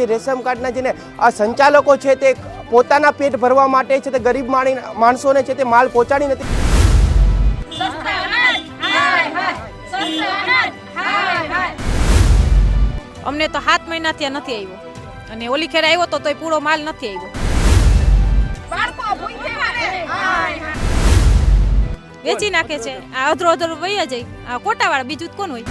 Ration કાર્ડના જેને આ સંચાલકો છે તે પોતાના પેટ ભરવા માટે છે તે ગરીબ માણી માણસોને છે તે માલ પહોંચાડી નથી અમને તો સાત મહિના ત્યાં નથી આવ્યો. અને ઓલી ખેર આવ્યો તો તોય પૂરો માલ નથી આવ્યો. વેચી નાખે છે. આ અધરો અધરો વહી જાય. આ કોટાવાળા બીજું કોણ હોય?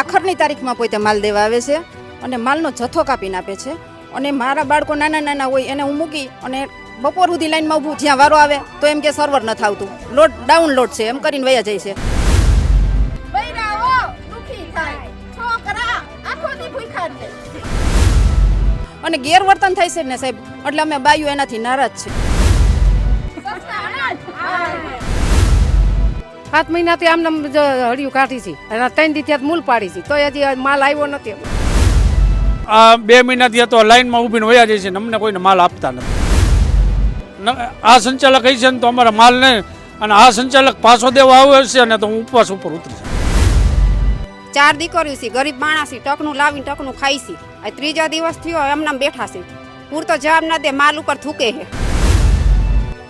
આખરની તારીખમાં પોતે માલ દેવા આવે છે અને માલનો જથ્થો કાપીને આપે છે. અને મારા બાળકો નાના નાના હોય એને હું મૂકી અને બપોર સુધી લાઈનમાં ઊભું જ્યાં વારો આવે તો એમ કે સર્વર નથી આવતું લોડ ડાઉનલોડ છે એમ કરીને વયા જાય છે. અને ગેરવર્તન થાય છે ને સાહેબ એટલે અમે બાયું એનાથી નારાજ છે. સાત મહિનાથી આમને હળિયું કાઢી છે. અને ત્રણ દી ત્યાં મૂલ પાડી છે. તો હજી માલ આવ્યો નથી આ બે મહિનાથી તો લાઈનમાં ઊભીને વયા જાય છે ને અમને કોઈને માલ આપતા નથી. આ સંચાલક કહી છે ને તો અમારા માલ નહીં અને આ સંચાલક પાછો દેવા આવ્યો છે અને તો હું ઉપવાસ ઉપર ઉતરી ચાર દીકરીઓ છે. ગરીબ માણસ છે. ટકનું લાવીને ટકનું ખાઈ છે. આ ત્રીજા દિવસ થયો એમના બેઠા છે. પૂરતો જવાબ ના દે માલ ઉપર થૂકે છે.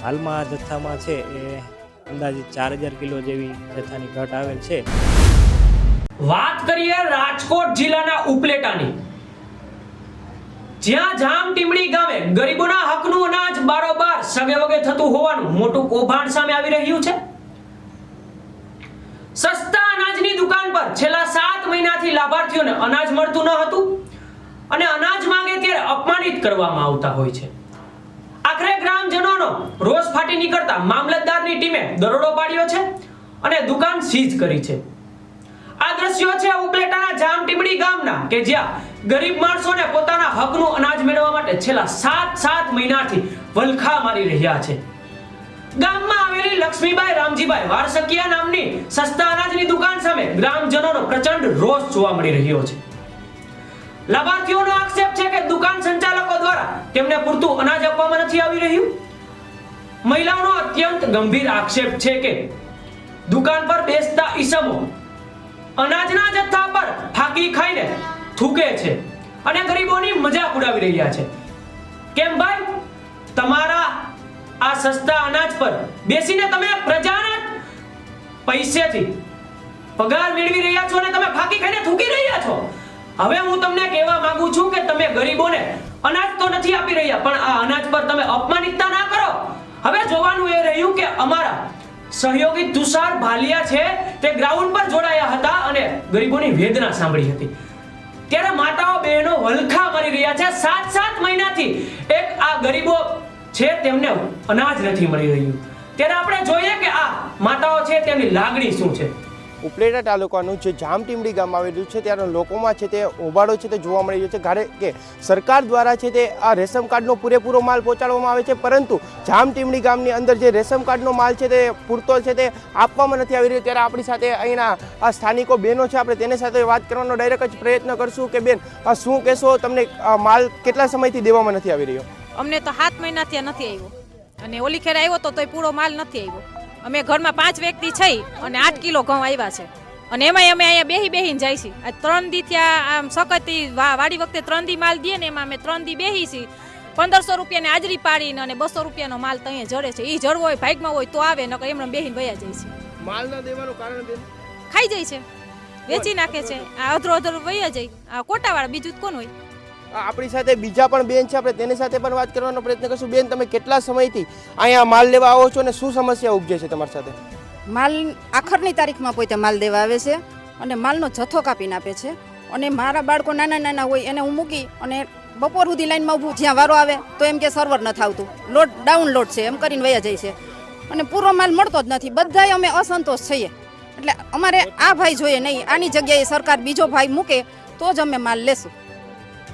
હાલમાં જથ્થામાં છે એ અંદાજિત ચાર હજાર કિલો જેવી જથ્થાની ઘટ આવેલ છે. વાત કરીએ રાજકોટ જિલ્લાના ઉપલેટાની. જ્યાં જામ ટીમડી ગામે ગરીબોના હકનું અનાજ બારોબાર સગે વગે થતું હોવાનું મોટું કૌભાંડ સામે આવી રહ્યું છે. સસ્તા અનાજની દુકાન પર છેલ્લા સાત મહિનાથી લાભાર્થીઓને અનાજ મળતું ન હતું અને અનાજ માંગે ત્યારે અપમાનિત કરવામાં આવતા હોય છે. રોષ ફાટી નીકળતા મામલતદારની ટીમે દરોડો પાડ્યો છે અને દુકાન સીઝ કરી છે. આ દ્રશ્યો છે ઉપલેટાના જામટીમડી ગામના, કે જ્યાં ગરીબ માણસોને પોતાના હકનું અનાજ મેળવવા માટે છેલ્લા સાત સાત મહિનાથી વલખા મારી રહ્યા છે. ગામમાં આવેલી લક્ષ્મીબાઈ રામજીભાઈ વારસકિયા નામની સસ્તા અનાજની દુકાન સામે ગ્રામજનોનો પ્રચંડ રોષ જોવા મળી રહ્યો છે. લાભાર્થીઓનો આક્ષેપ છે કે દુકાન સંચાલકો દ્વારા તેમને પૂરતું અનાજ આપવામાં નથી આવી રહ્યું? મહિલાઓનો અત્યંત ગંભીર આક્ષેપ છે કે દુકાન પર બેસતા ઈસમો અનાજના જથ્થા પર ફાકી ખાઈને થૂકે છે અને ગરીબોની મજાક ઉડાવી રહ્યા છે. કેમ ભાઈ? તમારા આ સસ્તા અનાજ પર બેસીને તમે પ્રજાના પૈસેથી પગાર મેળવી રહ્યા છો અને તમે ફાંકી ખાઈને થૂકી રહ્યા છો? હવે હું તમને કહેવા માંગુ છું કે તમે ગરીબોને અનાજ તો નથી આપી રહ્યા, પણ આ અનાજ પર તમે અપમાનિતતા ના કરો. હવે જોવાનું એ રહ્યું કે અમારા સહયોગી તુષાર ભાલિયા છે, તે ગ્રાઉન્ડ પર જોડાયા હતા અને ગરીબોની વેદના સાંભળી હતી. ત્યારે માતાઓ બહેનો વલખા મરી રહ્યા છે. સાત સાત મહિનાથી એક આ ગરીબો છે, તેમને અનાજ નથી મળી રહ્યું. ત્યારે આપણે જોઈએ કે આ માતાઓ છે, તેની લાગણી શું છે? ઉપલેટા તાલુકાનું જે જામટીમડી ગામ આવેલું છે, ત્યાંના લોકોમાં છે તે હોબાળો છે તે જોવા મળી રહ્યો છે. કારણ કે સરકાર દ્વારા છે તે આ રેશન કાર્ડનો પૂરેપૂરો માલ પહોંચાડવામાં આવે છે, પરંતુ જામટીમડી ગામની અંદર જે રેશન કાર્ડનો માલ છે તે પૂરતો છે તે આપવામાં નથી આવી રહ્યો. ત્યારે આપણી સાથે અહીંના આ સ્થાનિકો બહેનો છે, આપણે તેની સાથે વાત કરવાનો ડાયરેક્ટ જ પ્રયત્ન કરશું કે બેન શું કહેશો? તમને માલ કેટલા સમયથી દેવામાં નથી આવી રહ્યો? અમને તો સાત મહિનાથી નથી આવ્યો. અને ઓલી ખેર આવ્યો તો પૂરો માલ નથી આવ્યો. અમે ઘરમાં પાંચ વ્યક્તિ છે અને આઠ કિલો ઘઉં આવ્યા છે. અને એમાંય અમે અહીંયા બેહી બેહીને જાય છે આ ત્રણ દી ત્યાં આમ સખતથી વાડી વખતે ત્રણ દી માલ દઈએ ને એમાં અમે ત્રણ દી બેહી છીએ. પંદરસો રૂપિયાની હાજરી પાડીને અને બસો રૂપિયાનો માલ તો અહીંયા જડે છે. એ જડવો હોય ભાગમાં હોય તો આવે નકર એમણે બેહીને વયા જાય છે. માલ ન દેવાનું કારણ બેન? ખાઈ જાય છે. વેચી નાખે છે. આ અધરો અધરો વયા જાય. આ કોટાવાળા બીજું કોણ હોય? આપણી સાથે બીજા પણ બેન છે, આપણે તેની સાથે પણ વાત કરવાનો પ્રયત્ન કરશું. બેન, તમે કેટલા સમયથી અહીંયા માલ લેવા આવો છો અને શું સમસ્યા ઉપજે છે તમારી સાથે? માલ આખરની તારીખમાં પોતે માલ દેવા આવે છે અને માલનો જથ્થો કાપીને આપે છે. અને મારા બાળકો નાના નાના હોય, એને હું મૂકી અને બપોર સુધી લાઈનમાં ઊભું, જ્યાં વારો આવે, તો એમ કે સર્વર નથી આવતું લોડ ડાઉનલોડ છે, એમ કરીને વયા જાય છે. અને પૂરો માલ મળતો જ નથી. બધાય અમે અસંતોષ છીએ. એટલે અમારે આ ભાઈ જોઈએ નહીં, આની જગ્યાએ સરકાર બીજો ભાઈ મૂકે, તો જ અમે માલ લેશું.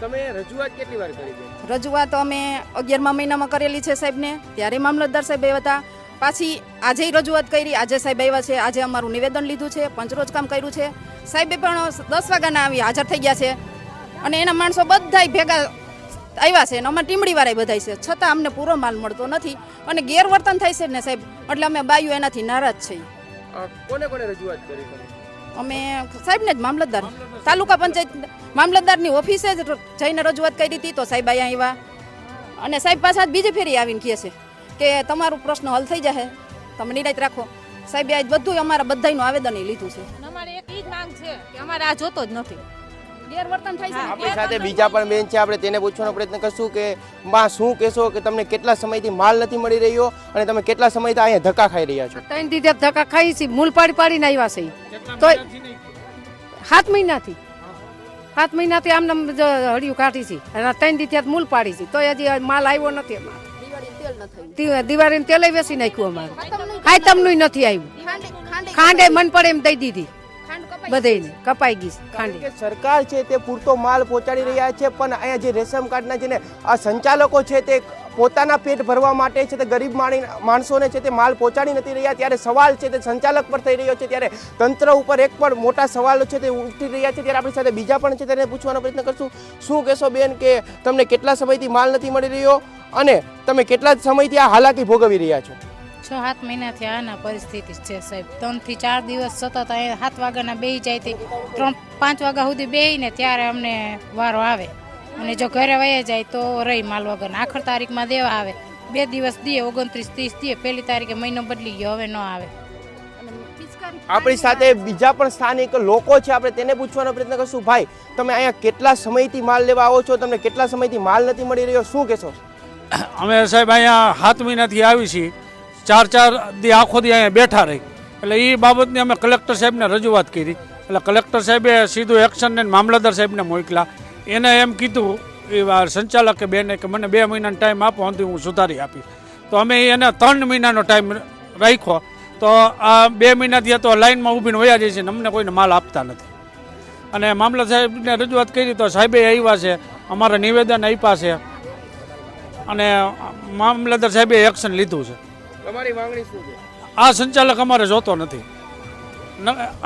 તમે રજૂઆત કેટલી વાર કરી છે? રજૂઆત અમે અગિયારમા મહિનામાં કરેલી છે સાહેબને ત્યારે મામલતદાર સાહેબ આવ્યા હતા. પાછી આજે રજૂઆત કરી આજે સાહેબ આવ્યા છે આજે અમારું નિવેદન લીધું છે પંચરોજ કામ કર્યું છે. સાહેબે પણ દસ વાગ્યાના આવી હાજર થઈ ગયા છે. અને એના માણસો બધાય ભેગા આવ્યા છે અને અમારા ટીમડીવાળા બધા છે. છતાં અમને પૂરો માલ મળતો નથી અને ગેરવર્તન થાય છે ને સાહેબ એટલે અમે બાયું એનાથી નારાજ છીએ. કોને કોને રજૂઆત કરી અમે સાહેબને જ મામલતદાર. તાલુકા પંચાયત મામલતદારની ઓફિસે જ જઈને રજૂઆત કરી હતી તો સાહેબ અહીંયા આવ્યા. અને સાહેબ પાસે બીજી ફેરી આવીને કહે છે કે તમારું પ્રશ્ન હલ થઈ જશે તમે નિરાશ રાખો. સાહેબે આજ બધું અમારા બધાયનું આવેદન લીધું છે. અમારે એક જ માંગ છે કે અમારે આ જોતો જ નથી. ગેરવર્તન થાય છે. આપણી સાથે બીજા પણ બેન છે આપણે તેને પૂછવાનો પ્રયત્ન કરશું કે માં શું કહેશો કે તમને કેટલા સમયથી માલ નથી મળી રહ્યો અને તમે કેટલા સમયથી અહીંયા ધક્કા ખાઈ રહ્યા છો? ત્રણ દીધે ધક્કા ખાઈ છે મૂલ પાડી પાડીને આવ્યા છે. તો તોય સાત મહિનાથી. સાત મહિનાથી આમ નામ હળિયું કાઢી છે. અને ત્રણ દી મૂલ પાડી છે. તો હજી માલ આવ્યો નથી અમારે. દિવાળી તેલ તેલે વેસી નાખ્યું અમારે. તમને નથી આવ્યું. ખાંડે મન પડે એમ દઈ દીધી. બધેને કપાઈ ગઈ ખાંડી. સરકાર છે તે પૂરતો માલ પહોંચાડી રહ્યા છે પણ અહીંયા જે રેશન કાર્ડના છે ને આ સંચાલકો છે તે પોતાના પેટ ભરવા માટે છે તે ગરીબ માણી માણસોને છે તે માલ પહોંચાડી નથી રહ્યા. ત્યારે સવાલ છે તે સંચાલક પર થઈ રહ્યો છે ત્યારે તંત્ર ઉપર એક પણ મોટા સવાલો છે તે ઉઠી રહ્યા છે. ત્યારે આપણી સાથે બીજા પણ છે તેને પૂછવાનો પ્રયત્ન કરશું. શું કહેશો બેન કે તમને કેટલા સમયથી માલ નથી મળી રહ્યો અને તમે કેટલા સમયથી આ હાલાકી ભોગવી રહ્યા છો? છ સાત મહિનાથી આના પરિસ્થિતિ છે સાહેબ. ત્રણથી ચાર દિવસ સતત અહીંયા સાત વાગ્યાના બેહી જાય તે ત્રણ પાંચ વાગ્યા સુધી બેહીને ત્યારે અમને વારો આવે. અને જો ઘરે વયા જાય તો રહી માલ વગર આખર તારીખમાં દેવા આવે. બે દિવસ દે ઓગણત્રીસ ત્રીસ દે પહેલી તારીખે મહિનો બદલી ગયો હવે ન આવે. આપણી સાથે બીજા પણ સ્થાનિક લોકો છે. આપણે તેને પૂછવાનો પ્રયત્ન કરશું. ભાઈ તમે અહીંયા કેટલા સમયથી માલ લેવા આવો છો? તમને કેટલા સમયથી માલ નથી મળી રહ્યો? શું કહેશો? અમે સાહેબ અહીંયા સાત મહિનાથી આવી છીએ. ચાર ચાર દી આખો દી અહીંયા બેઠા રહી. એટલે એ બાબતની અમે કલેક્ટર સાહેબને રજૂઆત કરી. એટલે કલેક્ટર સાહેબે સીધું એક્શન ને મામલતદાર સાહેબને મોકલા. એને એમ કીધું, એ સંચાલકે બેને કે મને બે મહિનાનો ટાઈમ આપો અંતે હું સુધારી આપી તો અમે એને ત્રણ મહિનાનો ટાઈમ રાખ્યો. તો આ બે મહિનાથી તો લાઇનમાં ઊભીને વયા જાય છે ને અમને કોઈને માલ આપતા નથી. અને મામલા સાહેબને રજૂઆત કરી તો સાહેબે આવ્યા છે, અમારા નિવેદન આપ્યા છે. અને મામલતદાર સાહેબે એક્શન લીધું છે. તમારી માંગણી શું છે? આ સંચાલક અમારે જોતો નથી.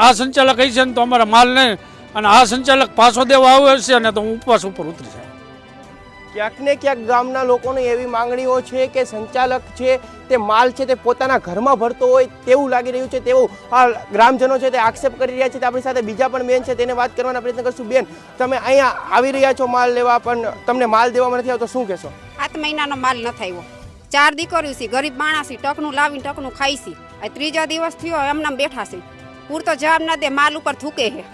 આ સંચાલક અહીં છે ને તો અમારે માલ નહીં અને આ સંચાલક પાછો દેવા આવે છે ને તો હું ઉપવાસ ઉપર ઉતરી જાય. ક્યાંક ને ક્યાંક ગામના લોકોની એવી માંગણીઓ છે કે સંચાલક છે તે માલ છે તે પોતાના ઘરમાં ભરતો હોય તેવું લાગી રહ્યું છે તેવું આ ગ્રામજનો છે તે આક્ષેપ કરી રહ્યા છે તે આપણી સાથે બીજા પણ બેન છે તેને વાત કરવાના પ્રયત્ન કરશું. બેન તમે અહીંયા આવી રહ્યા છો માલ લેવા પણ તમને માલ દેવામાં નથી આવતો શું કહેશો? સાત મહિનાનો માલ ન થયો ચાર દીકરીઓ છે ગરીબ માણસ ટકનું લાવીને ટકનું ખાઈ છે. આ ત્રીજા દિવસ થયો એમને બેઠા છે. પૂરતો જવાબ ના દે માલ ઉપર થૂકે છે.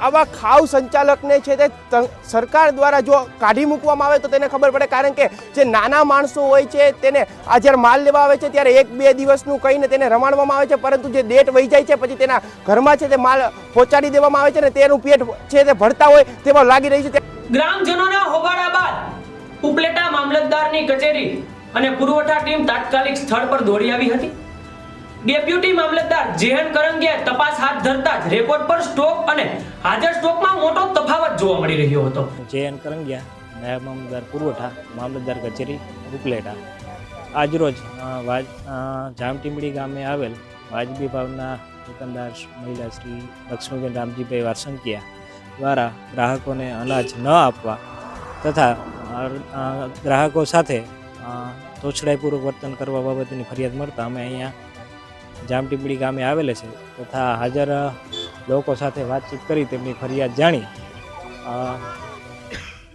આવા ખાવ સંચાલકને છે તે ત- સરકાર દ્વારા જો કાઢી મૂકવામાં આવે તો તેને ખબર પડે કારણ કે જે નાના માણસો હોય છે તેને આ જ્યારે માલ લેવા આવે છે ત્યારે એક બે દિવસનું કહીને તેને રમાડવામાં આવે છે પરંતુ જે ડેટ વહી જાય છે પછી તેના ઘરમાં છે તે માલ પહોંચાડી દેવામાં આવે છે ને તેનું પેટ છે તે ભરતા હોય તેવા લાગી રહી છે ગ્રામજનોના હોબાળા બાદ ઉપલેટા મામલતદારની કચેરી અને પુરવઠા ટીમ તાત્કાલિક સ્થળ પર દોડી આવી હતી. ડેપ્યુટી મામલતદાર જેહન કરંગિયાએ તપાસ હાથ ધરતા જ રેકોર્ડ પર સ્ટોક અને હાજર સ્ટોકમાં મોટો તફાવત જોવા મળી રહ્યો હતો. જે એન કરંગિયા, નાયબ મામલતદાર પુરવઠા, મામલતદાર કચેરી, ઉપલેટા. આજરોજ વાજ જામટીમડી ગામે આવેલ વાજબી ભાવના દુકાનદાર મહિલા શ્રી લક્ષ્મીબેન રામજીભાઈ વારસંકિયા દ્વારા ગ્રાહકોને અનાજ ન આપવા તથા ગ્રાહકો સાથે તોછડાઈપૂર્વક વર્તન કરવા બાબતની ફરિયાદ મળતા અમે અહીંયા જામટીપડી ગામે આવેલા છે તથા હાજર લોકો સાથે વાતચીત કરી તેમની ફરિયાદ જાણી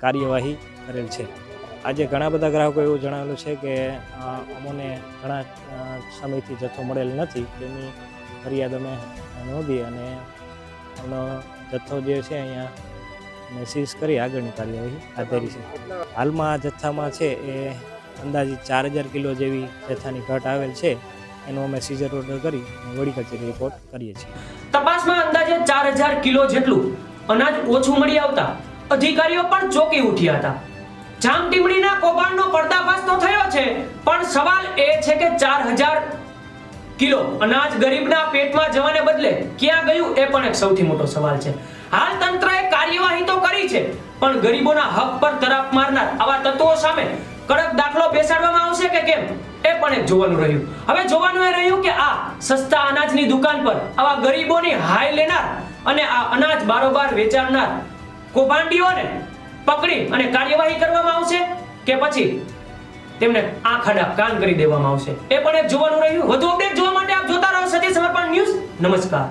કાર્યવાહી કરેલ છે. આજે ઘણા બધા ગ્રાહકો એવું જણાવેલું છે કે અમને ઘણા સમયથી જથ્થો મળેલ નથી તેની ફરિયાદ અમે નોંધી અને એમનો જથ્થો જે છે અહીંયા અમે સીઝ કરી આગળની કાર્યવાહી હાથ ધરી છે. હાલમાં જથ્થામાં છે એ અંદાજિત ચાર હજાર કિલો જેવી જથ્થાની ઘટ આવેલ છે. એનો અમે સીઝર ઓર્ડર કરી વડી કચેરી રિપોર્ટ કરીએ છીએ. તપાસમાં અંદાજે ચાર હજાર કિલો જેટલું અનાજ ઓછું મળી આવતા અધિકારીઓ પણ ચોંકી ઉઠ્યા હતા. જામટીમડીના કૌભાંડનો પર્દાફાશ તો થયો છે, પણ સવાલ એ છે કે ચાર હજાર કિલો અનાજ ગરીબના પેટમાં જવાને બદલે ક્યાં ગયું એ પણ એક સૌથી મોટો સવાલ છે. હાલ તંત્રએ કાર્યવાહી તો કરી છે, પણ ગરીબોના હક પર તરાપ મારનાર આવા તત્વો સામે કડક દાખલો બેસાડવામાં આવશે કે કેમ? એ પણ એક જોવાનું રહ્યું. હવે જોવાનું એ રહ્યું કે આ સસ્તા અનાજની દુકાન પર આવા ગરીબોની હાય લેનાર અને આ અનાજ બારોબાર વેચાણનાર કૌભાંડીઓને પકડી અને કાર્યવાહી કરવામાં આવશે કે પછી તેમને આંખ આડા કાન કરી દેવામાં આવશે? એ પણ એક જોવાનું રહ્યું. વધુ અપડેટ જોવા માટે આપ જોતા રહો સત્ય સમર્પણ ન્યૂઝ. નમસ્કાર.